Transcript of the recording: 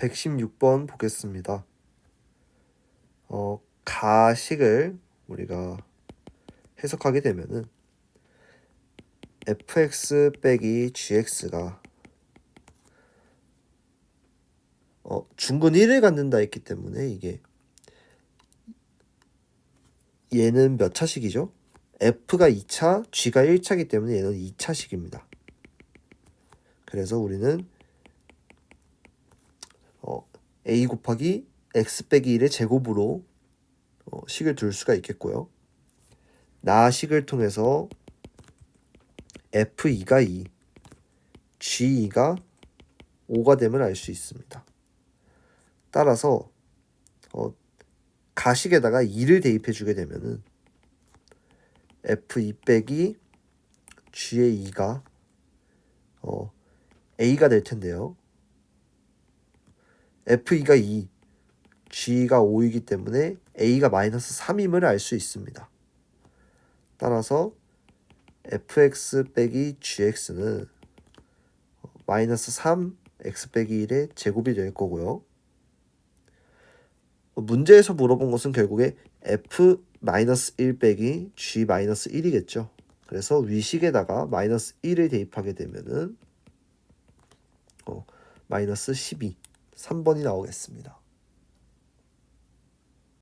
116번 보겠습니다. 어, 가식을 우리가 해석하게 되면은 fx 빼기 gx가 어, 중근 1을 갖는다 했기 때문에 이게 얘는 몇 차식이죠? f가 2차, g가 1차이기 때문에 얘는 2차식입니다. 그래서 우리는 어, a 곱하기 x 빼기 1의 제곱으로 어, 식을 둘 수가 있겠고요. 나식을 통해서 f2가 2, g2가 5가 됨을 알수 있습니다. 따라서 어, 가식에다가 2를 대입해 주게 되면은 f2 빼기 g의 2가 어, a가 될 텐데요. F2가 2, g가 5이기 때문에 a가 마이너스 3임을 알 수 있습니다. 따라서 fx 빼기 gx는 마이너스 3 x 빼기 1의 제곱이 될 거고요. 문제에서 물어본 것은 결국에 f 마이너스 1 빼기 g 마이너스 1이겠죠. 그래서 위식에다가 마이너스 1을 대입하게 되면은 어, 마이너스 12 3번이 나오겠습니다.